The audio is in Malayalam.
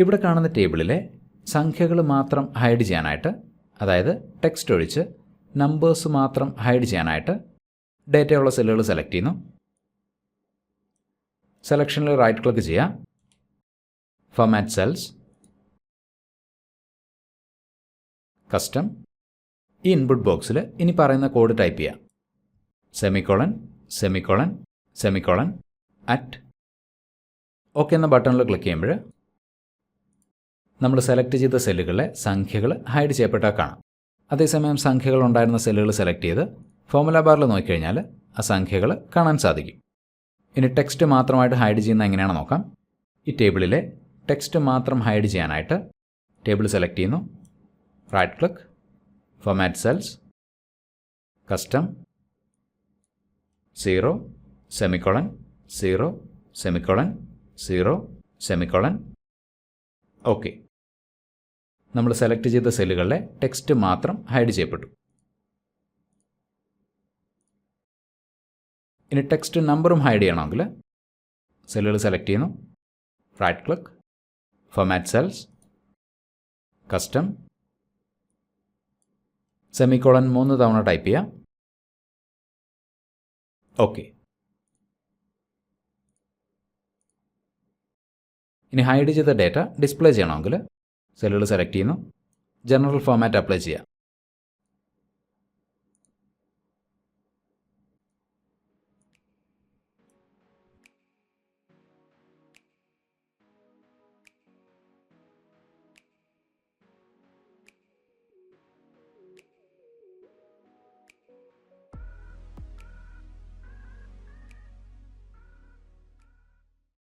ഇവിടെ കാണുന്ന ടേബിളിലെ സംഖ്യകൾ മാത്രം ഹൈഡ് ചെയ്യാനായിട്ട് അതായത് ടെക്സ്റ്റ് ഒഴിച്ച് നമ്പേഴ്സ് മാത്രം ഹൈഡ് ചെയ്യാനായിട്ട് ഡേറ്റയുള്ള സെല്ലുകൾ സെലക്ട് ചെയ്യുന്നു. സെലക്ഷനിൽ റൈറ്റ് ക്ലിക്ക് ചെയ്യാം ഫോമാറ്റ് സെൽസ് കസ്റ്റം ഈ ഇൻപുട്ട് ബോക്സിൽ ഇനി പറയുന്ന കോഡ് ടൈപ്പ് ചെയ്യാം semicolon semicolon semicolon at okay എന്ന ബട്ടണിൽ ക്ലിക്ക് ചെയ്യുമ്പോൾ നമ്മൾ സെലക്ട് ചെയ്ത സെല്ലുകളിലെ സംഖ്യകൾ ഹൈഡ് ചെയ്യപ്പെട്ടാൽ കാണാം. അതേസമയം സംഖ്യകൾ ഉണ്ടായിരുന്ന സെല്ലുകൾ സെലക്ട് ചെയ്ത് ഫോമുല ബാറിൽ നോക്കിക്കഴിഞ്ഞാൽ ആ സംഖ്യകൾ കാണാൻ സാധിക്കും. ഇനി ടെക്സ്റ്റ് മാത്രമായിട്ട് ഹൈഡ് ചെയ്യുന്ന എങ്ങനെയാണ് നോക്കാം. ഈ ടേബിളിലെ ടെക്സ്റ്റ് മാത്രം ഹൈഡ് ചെയ്യാനായിട്ട് ടേബിൾ സെലക്ട് ചെയ്യുന്നു. Right click format cells custom zero semicolon zero semicolon zero semicolon okay നമ്മൾ സെലക്ട് ചെയ്ത സെല്ലുകളിലെ ടെക്സ്റ്റ് മാത്രം ഹൈഡ് ചെയ്യപ്പെട്ടു. ഇനി ടെക്സ്റ്റ് നമ്പറും ഹൈഡ് ചെയ്യണമെങ്കിൽ സെല്ലുകൾ സെലക്ട് ചെയ്യുന്നു. Right click format cells custom semicolon മൂന്ന് തവണ ടൈപ്പ് ചെയ്യാം. ഓക്കെ ഇനി ഹൈഡ് ചെയ്ത ഡേറ്റ ഡിസ്പ്ലേ ചെയ്യണമെങ്കിൽ സെല്ലുകൾ സെലക്ട് ചെയ്യുന്നു. ജനറൽ ഫോമാറ്റ് അപ്ലൈ ചെയ്യാം.